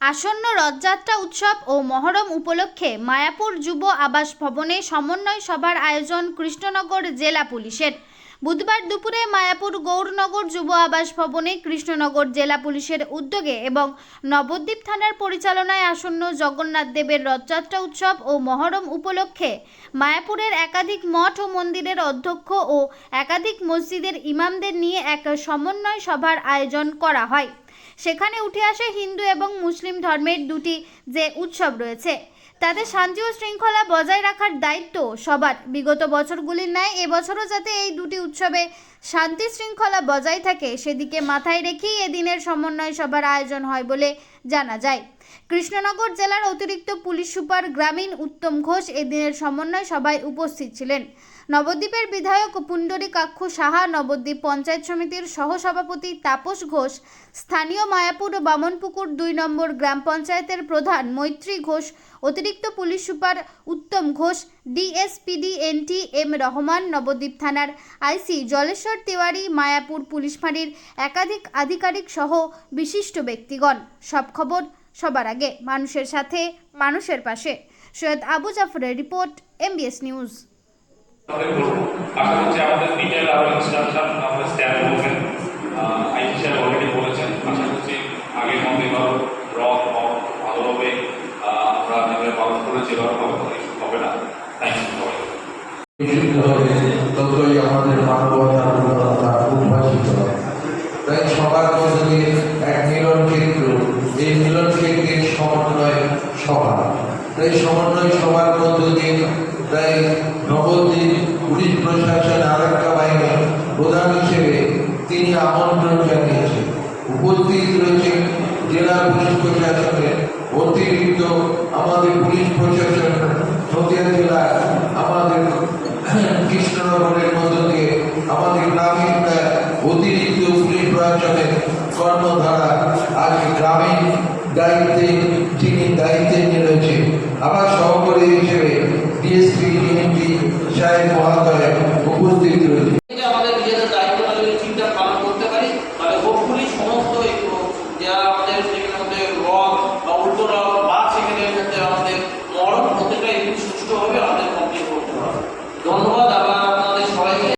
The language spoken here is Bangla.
আসন্ন রথযাত্রা উৎসব ও মহরম উপলক্ষে মায়াপুর যুব আবাস ভবনে সমন্বয় সভার আয়োজন কৃষ্ণনগর জেলা পুলিশের। বুধবার দুপুরে মায়াপুর গৌরনগর যুব আবাস ভবনে কৃষ্ণনগর জেলা পুলিশের উদ্যোগে এবং নবদ্বীপ থানার পরিচালনায় আসন্ন জগন্নাথ দেবের রথযাত্রা উৎসব ও মহরম উপলক্ষে মায়াপুরের একাধিক মঠ ও মন্দিরের অধ্যক্ষ ও একাধিক মসজিদের ইমামদের নিয়ে এক সমন্বয় সভার আয়োজন করা হয়। সেখানে উঠে আসে হিন্দু এবং মুসলিম ধর্মের দুটি যে উৎসব রয়েছে। তাদের শান্তি ও শৃঙ্খলা বজায় রাখার দায়িত্ব সবার। বিগত বছরগুলির ন্যায় এবছরও যাতে এই দুটি উৎসবে শান্তি শৃঙ্খলা বজায় থাকে, সেদিকে মাথায় রেখেই এদিনের সমন্বয় সভার আয়োজন হয় বলে জানা যায়। কৃষ্ণনগর জেলার অতিরিক্ত পুলিশ সুপার গ্রামীণ উত্তম ঘোষ এদিনের সমন্বয় সভায় উপস্থিত ছিলেন। নবদ্বীপের বিধায়ক পুণ্ডরীকাক্ষ সাহা, নবদ্বীপ পঞ্চায়েত সমিতির সহসভাপতি তাপস ঘোষ, স্থানীয় মায়াপুর বামনপুকুর দুই নম্বর গ্রাম পঞ্চায়েতের প্রধান মৈত্রী ঘোষ, অতিরিক্ত police super Uttam Ghosh, DSPD NT M Rahman, Nabadwip থানার আইসি জলেশ্বর তিওয়ারি, মায়াপুর পুলিশ ফাঁড়ির একাধিক আধিকারিক সহ বিশিষ্ট ব্যক্তিগণ। সব খবর সবার আগে মানুষের সাথে, মানুষের পাশে। সৈয়দ আবু জাফরের রিপোর্ট, এমবিএস নিউজ। সবার এই মিলন ক্ষেত্রের সমন্বয় সভা তাই সমন্বয় সভার মধ্য দিয়ে তাই নবদ্বীপ পুলিশ প্রশাসন আরেকটা বাহিনী প্রধান হিসেবে তিনি আমন্ত্রণ জানিয়েছেন। উপস্থিত রয়েছেন জেলা পুলিশ প্রশাসনের অতিরিক্ত আমাদের পুলিশ প্রশাসন নদিয়া জেলার আমাদের কৃষ্ণনগরের মধ্য দিয়ে আমাদের গ্রামীণ অতিরিক্ত পুলিশ প্রশাসনের কর্মধারা আজ গ্রামীণ দায়িত্বে যিনি দায়িত্বে নিয়ে রয়েছে আবার সহকারী হিসেবে Thank you.